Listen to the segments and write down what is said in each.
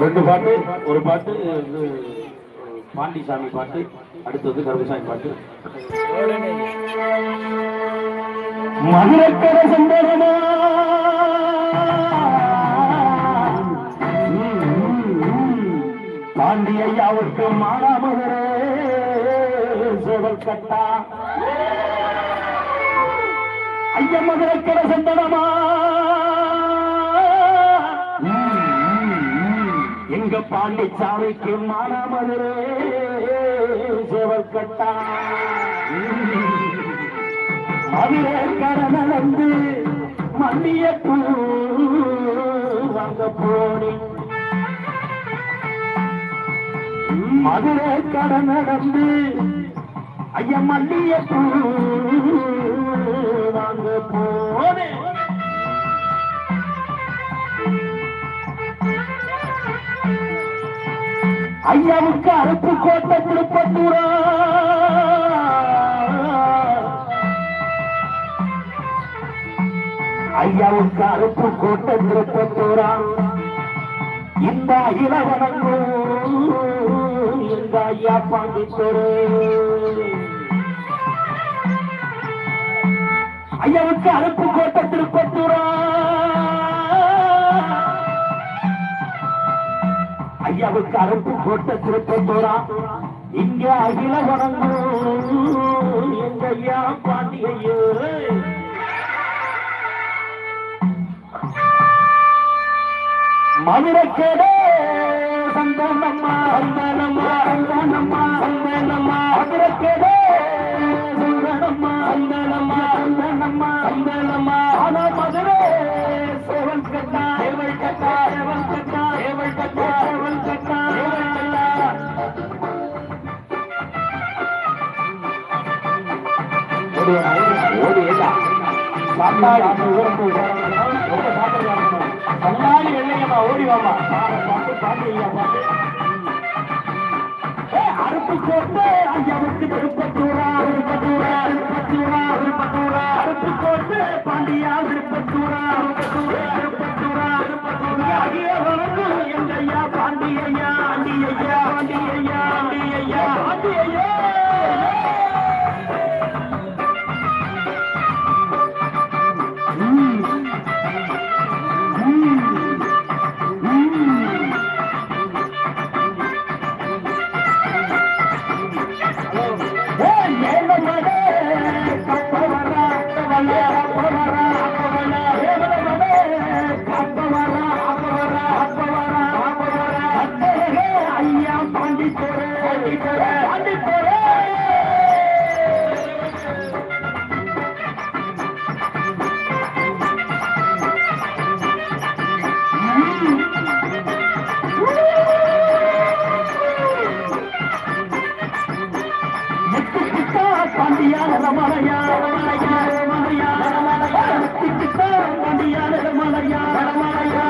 ரெண்டு பாட்டு ஒரு பாட்டு வந்து பாண்டிசாமி பாட்டு அடுத்தது கருமசாமி பாட்டு. மதுரக்கர சந்தனமா பாண்டியையாவுக்கு மானாமகரே சேவல் கட்டா ஐய மதுரக்கர சந்தனமா பாண்டிச்சாமிக்கு மானாமதுரே சேவல் கட்டா மதுரை கடனந்து மண்ணிய பூ வாங்க போனி மதுரை கடனந்து ஐயா மல்லிய பூ ஐயாவுக்கு அறுப்பு கோட்டை திருப்பத்தூரா. ஐயாவுக்கு அறுப்பு கோட்டை திருப்பத்தூரா. இந்த இளவனங்கும் இந்த ஐயா பாண்டித்தரு ஐயாவுக்கு அறுப்பு கோட்டை திருப்பத்தூரா. இந்தியாவு கருப்பு போட்ட திருப்பத்தூரா இங்க அகில வணங்கும் எங்க ஐயா பாண்டியையோ மதுரைக்கேடே சந்தனம்மா ஓடி வெள்ளையம்மா ஓடி வாமா பாட்டு பாட்டு ஐயா பாட்டு அறுப்பு கோட்டை ஐயாவுக்கு திருப்பத்தூரா திருப்பத்தூரா திருப்பத்தூரா திருப்பத்தூரா அறுப்பு கோட்டை பாண்டியா திருப்பத்தூரா திருப்பத்தூரா திருப்பத்தூரா திருப்பத்தூரா வணக்கம் பாண்டியான ரமணையா ரமணையா ரமணையா ரமணையா பாண்டியான ரமணையா ரமணையா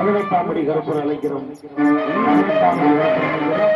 மதுரை காமெடி கருப்பூர் அழைக்கிறோம் மதுரை கருப்பூர் அழைக்கிறோம்.